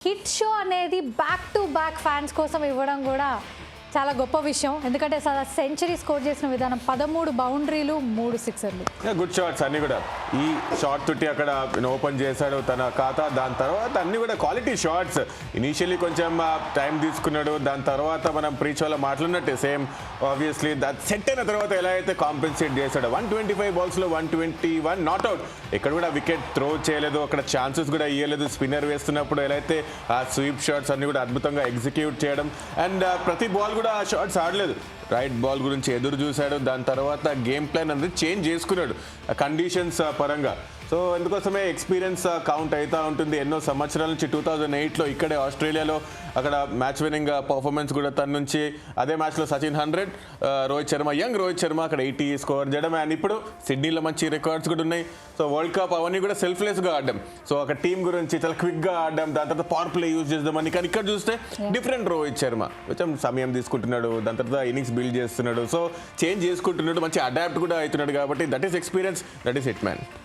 Hit show అనేది back to back fans కోసం ఇవ్వడం కూడా చాలా గొప్ప విషయం. ఎందుకంటే సెంచరీ స్కోర్ చేసిన విధానం పదమూడు బౌండరీలు మూడు సిక్సర్లు. గుడ్ షాట్స్ అన్ని కూడా. ఈ షాట్ తుట్టి అక్కడ ఓపెన్ చేశాడు తన ఖాతా. దాని తర్వాత అన్ని కూడా క్వాలిటీ షాట్స్. ఇనీషియలీ కొంచెం టైం తీసుకున్నాడు. దాని తర్వాత మనం ప్రీచోలో మాట్లాడినట్టే సేమ్ ఆబ్వియస్లీ దట్ సెట్ అయిన తర్వాత ఎలా అయితే కాంపెన్సేట్ చేశాడు. One twenty five బాల్స్లో one twenty one not out ఇక్కడ కూడా వికెట్ త్రో చేయలేదు. అక్కడ ఛాన్సెస్ కూడా ఇవ్వలేదు స్పిన్నర్ వేస్తున్నప్పుడు ఎలా అయితే ఆ స్వీప్ షాట్స్ అన్ని కూడా అద్భుతంగా ఎగ్జిక్యూట్ చేయడం. అండ్ ప్రతి బాల్ కూడా ఆ షాట్స్ ఆడలేదు. రైట్ బాల్ గురించి ఎదురు చూశాడు. దాని తర్వాత గేమ్ ప్లాన్ అనేది చేంజ్ చేసుకున్నాడు. కండిషన్స్ పరంగా. సో అందుకోసమే ఎక్స్పీరియన్స్ కౌంట్ అవుతూ ఉంటుంది. ఎన్నో సంవత్సరాల నుంచి టూ థౌజండ్ ఎయిట్లో ఇక్కడే ఆస్ట్రేలియాలో అక్కడ మ్యాచ్ విన్నింగ్ పర్ఫార్మెన్స్ కూడా తన నుంచి. అదే మ్యాచ్లో సచిన్ హండ్రెడ్ రోహిత్ శర్మ యంగ్ రోహిత్ శర్మ అక్కడ ఎయిటీ స్కోర్ చేయడం. అండ్ ఇప్పుడు సిడ్నీలో మంచి రికార్డ్స్ కూడా ఉన్నాయి. సో వరల్డ్ కప్ అవన్నీ కూడా సెల్ఫ్లెస్గా ఆడడం. సో ఒక టీం గురించి చాలా క్విక్గా ఆడడం. దాని తర్వాత పవర్ ప్లే యూజ్ చేద్దామని. కానీ ఇక్కడ చూస్తే డిఫరెంట్ రోహిత్ శర్మ. కొంచెం సమయం తీసుకుంటున్నాడు. దాని తర్వాత ఇన్నింగ్స్ బిల్డ్ చేస్తున్నాడు. సో చేంజ్ చేసుకుంటున్నాడు. మంచి అడాప్ట్ కూడా అవుతున్నాడు కాబట్టి that is experience that is it man